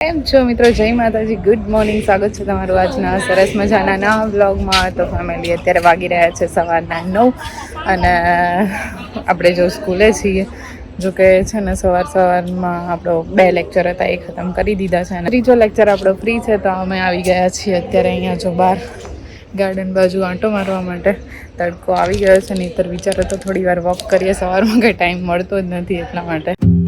કેમ છો મિત્રો? જય માતાજી. ગુડ મોર્નિંગ સ્વાગત છે તમારું આજના સરસ મજાના નવા બ્લોગમાં તો ફેમિલી અત્યારે વાગી રહ્યા છે સવારના નવ અને આપણે જો સ્કૂલે છીએ, જો કે છે ને સવાર સવારમાં આપણો બે લેક્ચર હતા એ ખતમ કરી દીધા છે અને ત્રીજો લેક્ચર આપણો ફ્રી છે, તો અમે આવી ગયા છીએ અત્યારે અહીંયા જો બહાર ગાર્ડન બાજુ આંટો મારવા માટે. તડકો આવી ગયો છે, નહીંતર વિચારો તો થોડી વાર વોક કરીએ. સવારમાં કંઈ ટાઈમ મળતો જ નથી એટલા માટે.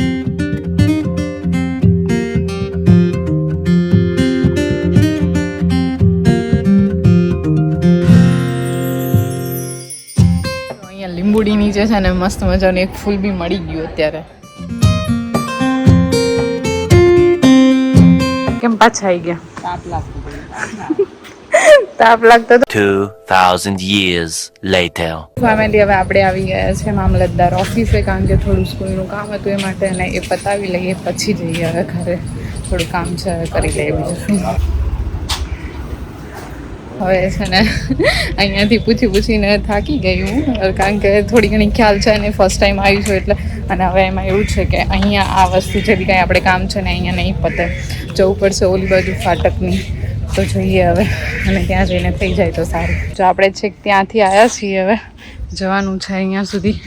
લીંબુડી નીચે છે ને મસ્ત મજાનું એક ફૂલ બી મળી ગયું અત્યારે. કેમ પાછા આવી ગયા? તાપ લાગતો હતો. 2,000 years later. ફેમિલી હવે આપણે આવી ગયા છે મામલતદાર ઓફિસે કારણ કે થોડું સ્કૂલનું કામ હતું એ માટે અને એ પતાવી લઈએ પછી જઈએ હવે ઘરે. થોડું કામ છે હવે કરી લઈએ બીજું શું. હવે છે ને અહીંયાથી પૂછી પૂછીને થાકી ગઈ હું. કારણ કે થોડી ઘણી ખ્યાલ છે અને ફર્સ્ટ ટાઈમ આવી છું એટલે. અને હવે એમાં એવું છે કે અહીંયા આ વસ્તુ જે બી કાંઈ આપણે કામ છે ને અહીંયા નહીં પતે. જવું પડશે ઓલી બાજુ ફાટકની. તો જોઈએ હવે. અને ત્યાં જઈને થઈ જાય તો સારું. જો આપણે છેક ત્યાંથી આવ્યા છીએ હવે. જવાનું છે અહીંયા સુધી.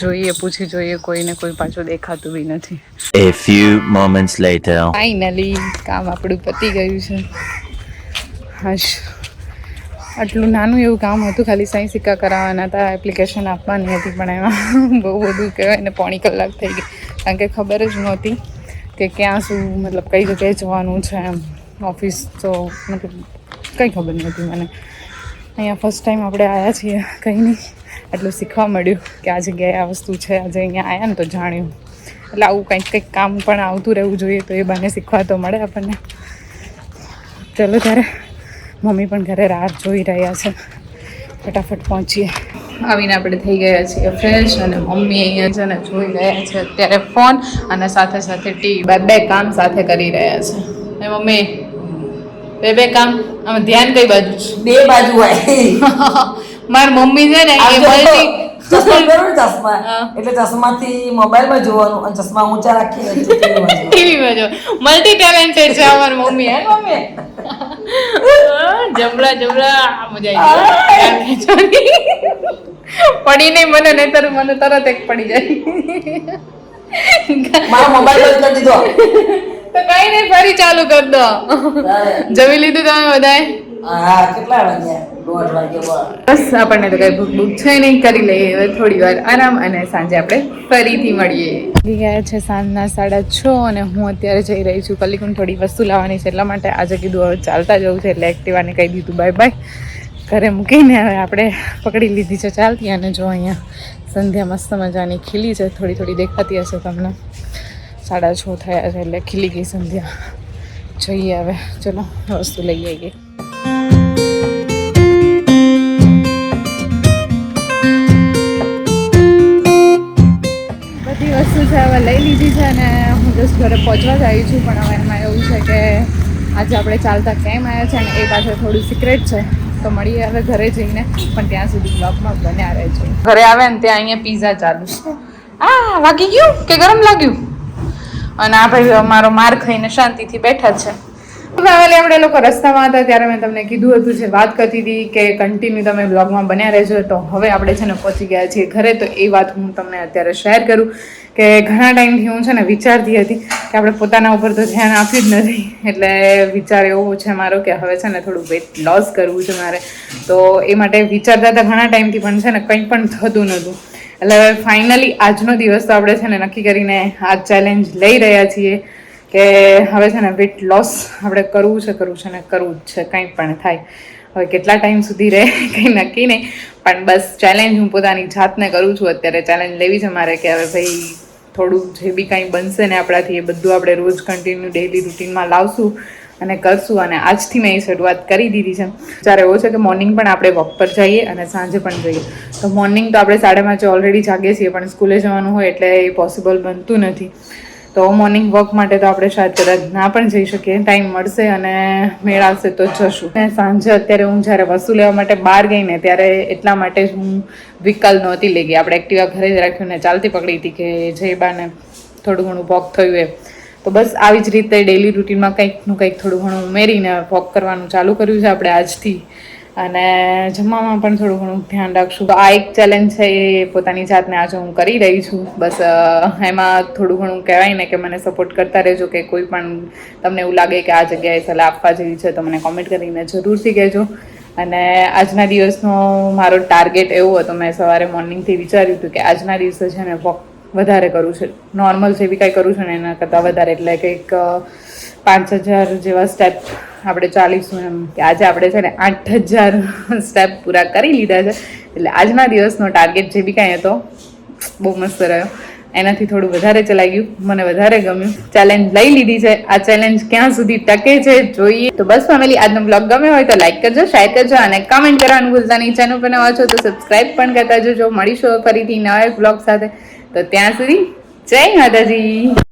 જોઈએ પૂછી જોઈએ કોઈને કોઈ પાછું દેખાતું બી નથી. A few moments later. Finally કામ આપણું પતી ગયું છે. હશ. આટલું નાનું એવું કામ હતું, ખાલી સાંઈ સિક્કા કરાવવાના હતા એપ્લિકેશન આપવાની હતી, પણ એમાં બહુ બધું કહેવાય ને, પોણી કલાક થઈ ગઈ. કારણ કે ખબર જ નહોતી કે ક્યાં શું, મતલબ કઈ જગ્યાએ જવાનું છે એમ. ઓફિસ તો, મતલબ કંઈ ખબર નહોતી મને. અહીંયા ફર્સ્ટ ટાઈમ આપણે આવ્યા છીએ, કંઈ નહીં. એટલું શીખવા મળ્યું કે આ જગ્યાએ આ વસ્તુ છે, આજે અહીંયા આવ્યા ને તો જાણ્યું. એટલે આવું કંઈક કંઈક કામ પણ આવતું રહેવું જોઈએ, તો એ બને શીખવા તો મળે આપણને. ચલો ત્યારે. મમ્મી પણ ઘરે રાહ જોઈ રહ્યા છે. ફટાફટ પહોંચીએ. આવીને આપણે થઈ ગયા છીએ ફ્રેશ અને મમ્મી અહીંયા છે ને જોઈ રહ્યા છે અત્યારે ફોન અને સાથે સાથે ટીવી બે બે કામ સાથે કરી રહ્યા છે. એ મમ્મી બે બે કામ આમ ધ્યાન કઈ બાજુ છે? બે બાજુ હોય. મારી મમ્મી છે ને એ મલ્ટી ચશ્મા પહેરો ચશ્મા. એટલે ચશ્માથી મોબાઈલમાં જોવાનું અને ચશ્મા ઊંચા રાખીને જોવાનું. ટીવીમાં મલ્ટી ટેલેન્ટેડ છે અમારી મમ્મી હે મમ્મી? જબરા જમડા મજા આવી પડી નહીં મને નહીતર મને તરત એક પડી જાય. મારો મોબાઈલ બંધ કરી દીધો. તો કઈ નહીં ફરી ચાલુ કરી દો. જમી લીધું તમે બધાએ? હા કેટલા વાગ્યા? દોઢ વાગ્યા બસ. આપણને તો કઈ ભૂખ ભૂખ છે નહીં કરી લઈએ હવે થોડી વાર આરામ અને સાંજે આપણે ફરીથી મળીએ. ગયા છે સાંજના સાડા છ અને હું અત્યારે જઈ રહી છું કલીકુંડ થોડી વસ્તુ લાવવાની છે એટલા માટે આજે કીધું હવે ચાલતા જવું છે એટલે એક્ટિવાને કહી દીધું બાય બાય ઘરે મૂકીને હવે આપણે પકડી લીધી છે ચાલતી અને જો અહીંયા સંધ્યા મસ્ત મજાની ખીલી છે થોડી થોડી દેખાતી હશે તમને. સાડા છ થયા છે એટલે ખીલી ગઈ સંધ્યા. જોઈએ હવે. ચલો વસ્તુ લઈ આવીએ. હવે લઈ લીધી છે અને હું જસ્ટ ઘરે પહોંચવા જ આવી છું, પણ હવે એમાં એવું છે કે આજે આપણે ચાલતા કેમ આવ્યા છે ને એ પાછળ થોડું સિક્રેટ છે. તો મળીએ હવે ઘરે જઈને, પણ ત્યાં સુધી બ્લોગમાં બન્યા રહે છે ઘરે આવે ને ત્યાં અહીંયા પીઝા ચાલુ છે. આ, વાગી ગયું કે ગરમ લાગ્યું? અને આ ભાઈ અમારો માર ખાઈને શાંતિથી બેઠા છે. ફેમિલી આપણે લોકો રસ્તામાં હતા ત્યારે મેં તમને કીધું હતું જે વાત કરતી હતી કે કન્ટિન્યુ તમે બ્લોગમાં બન્યા રહેજો તો હવે આપણે છે ને પહોંચી ગયા છીએ ઘરે. તો એ વાત હું તમને અત્યારે શેર કરું કે ઘણા ટાઈમથી હું છે ને વિચારતી હતી કે આપણે પોતાના ઉપર તો ધ્યાન આપ્યું જ નથી. એટલે વિચાર એવો છે મારો કે હવે છે ને થોડું વેટ લોસ કરવું છે મારે. તો એ માટે વિચારતા હતા ઘણા ટાઈમથી પણ છે ને કંઈ પણ થતું નહોતું. એટલે ફાઇનલી આજનો દિવસ તો આપણે છે ને નક્કી કરીને આ ચેલેન્જ લઈ રહ્યા છીએ. કે હવે છે ને વેટ લોસ આપણે કરવું છે કરવું છે ને કરવું જ છે, કંઈ પણ થાય. હવે કેટલા ટાઈમ સુધી રહે, કંઈ નક્કી નહીં. પણ બસ ચેલેન્જ હું પોતાની જાતને કરું છું. અત્યારે ચેલેન્જ લેવી છે મારે કે હવે ભાઈ થોડું જે બી કાંઈ બનશે ને આપણાથી એ બધું આપણે રોજ કન્ટિન્યુ ડેલી રૂટીનમાં લાવશું અને કરશું. અને આજથી મેં એ શરૂઆત કરી દીધી છે. જ્યારે એવો છે કે મોર્નિંગ પણ આપણે વોક પર જઈએ અને સાંજે પણ જઈએ. તો મોર્નિંગ તો આપણે સાડા પાંચે ઓલરેડી જાગીએ છીએ, પણ સ્કૂલે જવાનું હોય એટલે એ પોસિબલ બનતું નથી. તો મોર્નિંગ વોક માટે તો આપણે શાયદ કદાચ ના પણ જઈ શકીએ. ટાઈમ મળશે અને મેળ તો જશું. અને સાંજે અત્યારે હું જ્યારે વસ્તુ લેવા માટે બહાર ગઈ ને ત્યારે એટલા માટે જ હું વ્હીકલ નહોતી લઈ ગઈ. આપણે એક્ટિવા ઘરે જ રાખ્યું ને ચાલતી પકડી હતી કે જે બાને થોડું ઘણું વોક થયું એ તો બસ આવી જ રીતે ડેલી રૂટીનમાં કંઈકનું કંઈક થોડું ઘણું ઉમેરીને વોક કરવાનું ચાલુ કર્યું છે આપણે આજથી. અને જમવામાં પણ થોડું ઘણું ધ્યાન રાખશું. તો આ એક ચેલેન્જ છે એ પોતાની જાતને આજે હું કરી રહી છું. બસ એમાં થોડું ઘણું કહેવાય ને કે મને સપોર્ટ કરતા રહેજો કે કોઈ પણ તમને એવું લાગે કે આ જગ્યાએ સલાહ આપવા જેવી છે તો મને કોમેન્ટ કરીને જરૂરથી કહેજો. અને આજના દિવસનો મારો ટાર્ગેટ એવો હતો, મેં સવારે મોર્નિંગથી વિચાર્યું હતું કે આજના દિવસે છે ને વોક વધારે કરું છે. નોર્મલ જેવી કાંઈ કરું છું ને એના કરતાં વધારે. એટલે કંઈક પાંચ હજાર જેવા સ્ટેપ આપણે ચાલીશું એમ. કે આજે આપણે છે ને આઠ હજાર સ્ટેપ પૂરા કરી લીધા છે. એટલે આજના દિવસનો ટાર્ગેટ જે બી કાંઈ હતો, બહુ મસ્ત રહ્યો. એનાથી થોડું વધારે ચલાઈ મને વધારે ગમ્યું. ચેલેન્જ લઈ લીધી છે. આ ચેલેન્જ ક્યાં સુધી ટકે છે, જોઈએ. તો બસ ફેમિલી આજનો બ્લોગ ગમ્યો હોય તો લાઈક કરજો શેર કરજો અને કમેન્ટ કરવાનું ભૂલતા નહીં. ચેનલ પર નવા છો તો સબસ્ક્રાઈબ પણ કરતા જજો. મળીશું ફરીથી નવા બ્લોગ સાથે. તો ત્યાં સુધી જય માતાજી.